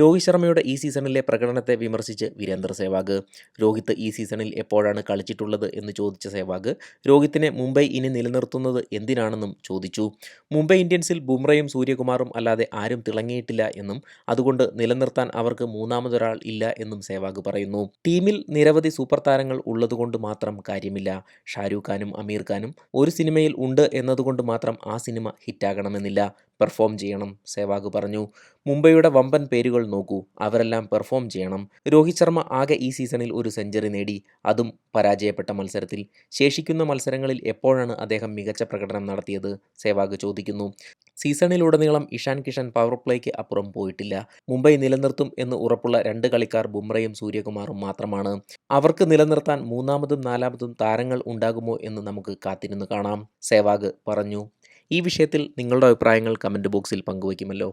രോഹിത് ശർമ്മയുടെ ഈ സീസണിലെ പ്രകടനത്തെ വിമർശിച്ച് വീരേന്ദർ സേവാഗ്. രോഹിത് ഈ സീസണിൽ എപ്പോഴാണ് കളിച്ചിട്ടുള്ളത് എന്ന് ചോദിച്ച സേവാഗ് രോഹിത്തിനെ മുംബൈ ഇനി നിലനിർത്തുന്നത് എന്തിനാണെന്നും ചോദിച്ചു. മുംബൈ ഇന്ത്യൻസിൽ ബുംറയും സൂര്യകുമാറും അല്ലാതെ ആരും തിളങ്ങിയിട്ടില്ല എന്നും അതുകൊണ്ട് നിലനിർത്താൻ അവർക്ക് മൂന്നാമതൊരാൾ ഇല്ല എന്നും സേവാഗ് പറയുന്നു. ടീമിൽ നിരവധി സൂപ്പർ താരങ്ങൾ ഉള്ളതുകൊണ്ട് മാത്രം കാര്യമില്ല. ഷാരൂഖ് ഖാനും അമീർ ഖാനും ഒരു സിനിമയിൽ ഉണ്ട് എന്നതുകൊണ്ട് മാത്രം ആ സിനിമ ഹിറ്റാകണമെന്നില്ല. പെർഫോം ചെയ്യണം സേവാഗ് പറഞ്ഞു. മുംബൈയുടെ വമ്പൻ പേരുകൾ നോക്കൂ അവരെല്ലാം പെർഫോം ചെയ്യണം. രോഹിത് ശർമ്മ ആകെ ഈ സീസണിൽ ഒരു സെഞ്ചുറി നേടി അതും പരാജയപ്പെട്ട മത്സരത്തിൽ. ശേഷിക്കുന്ന മത്സരങ്ങളിൽ എപ്പോഴാണ് അദ്ദേഹം മികച്ച പ്രകടനം നടത്തിയത്? സേവാഗ് ചോദിക്കുന്നു. സീസണിലുടനീളം ഇഷാൻ കിഷൻ പവർ പ്ലേക്ക് അപ്പുറം പോയിട്ടില്ല. മുംബൈ നിലനിർത്തും എന്ന് ഉറപ്പുള്ള രണ്ട് കളിക്കാർ ബുംറയും സൂര്യകുമാറും മാത്രമാണ്. അവർക്ക് നിലനിർത്താൻ മൂന്നാമതും നാലാമതും താരങ്ങൾ ഉണ്ടാകുമോ എന്ന് നമുക്ക് കാത്തിരുന്ന് കാണാം സേവാഗ് പറഞ്ഞു. ഈ വിഷയത്തിൽ നിങ്ങളുടെ അഭിപ്രായങ്ങൾ കമന്റ് ബോക്സിൽ പങ്കുവയ്ക്കുമല്ലോ.